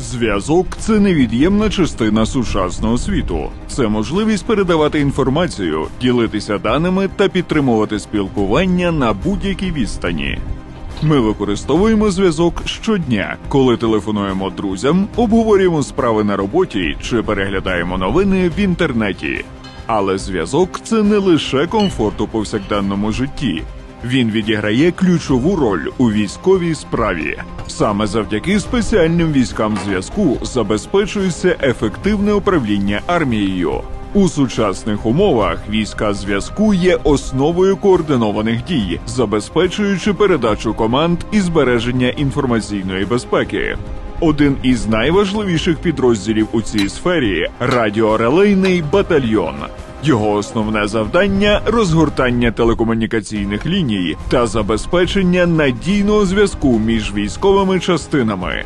Зв'язок це невід'ємна частина сучасного світу. Це можливість передавати інформацію, ділитися даними та підтримувати спілкування на будь-якій відстані. Ми використовуємо зв'язок щодня, коли телефонуємо друзям, обговорюємо справи на роботі чи переглядаємо новини в інтернеті. Але зв'язок це не лише комфорт у повсякденному житті. Він відіграє ключову роль у військовій справі. Саме завдяки спеціальним військам зв'язку забезпечується ефективне управління армією. У сучасних умовах війська зв'язку є основою координованих дій, забезпечуючи передачу команд і збереження інформаційної безпеки. Один із найважливіших підрозділів у цій сфері радіорелейний батальйон. Його основне завдання розгортання телекомунікаційних ліній та забезпечення надійного зв'язку між військовими частинами.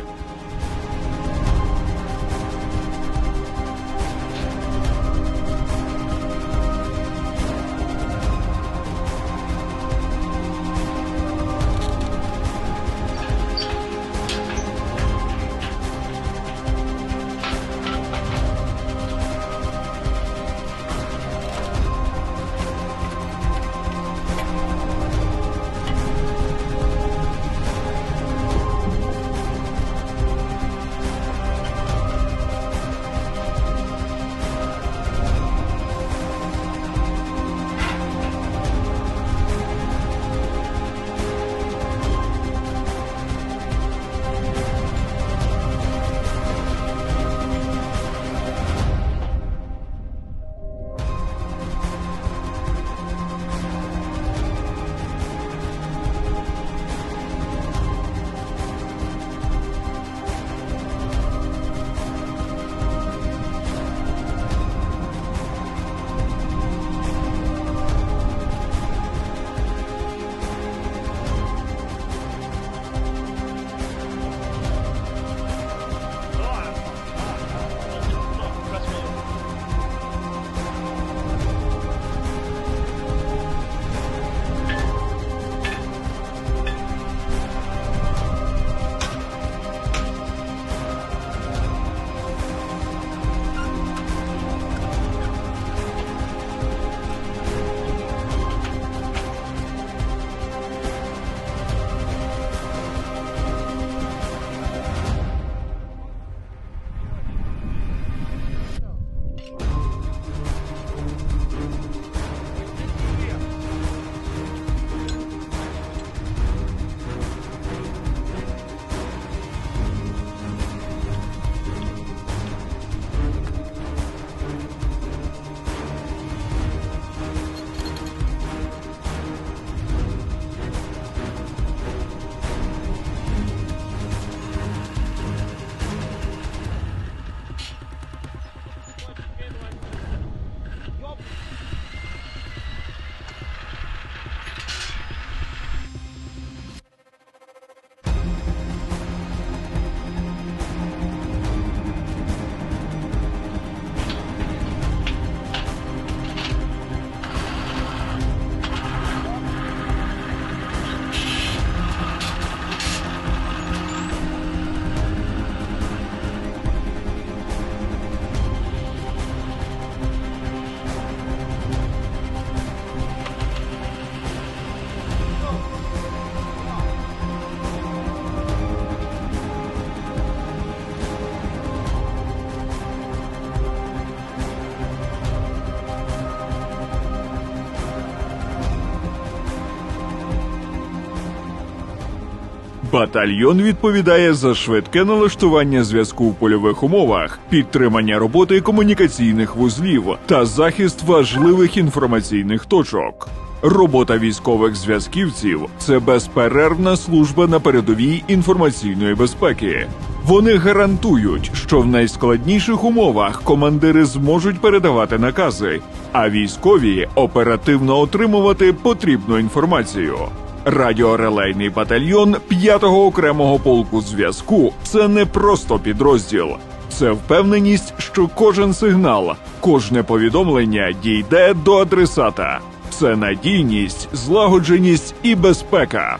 Батальйон відповідає за швидке налаштування зв'язку в польових умовах, підтримання роботи комунікаційних вузлів та захист важливих інформаційних точок. Робота військових зв'язківців це безперервна служба на передовій інформаційної безпеки. Вони гарантують, що в найскладніших умовах командири зможуть передавати накази, а військові оперативно отримувати потрібну інформацію. Радіорелейний батальйон 5-го окремого полку зв'язку це не просто підрозділ, це впевненість, що кожен сигнал, кожне повідомлення дійде до адресата. Це надійність, злагодженість і безпека.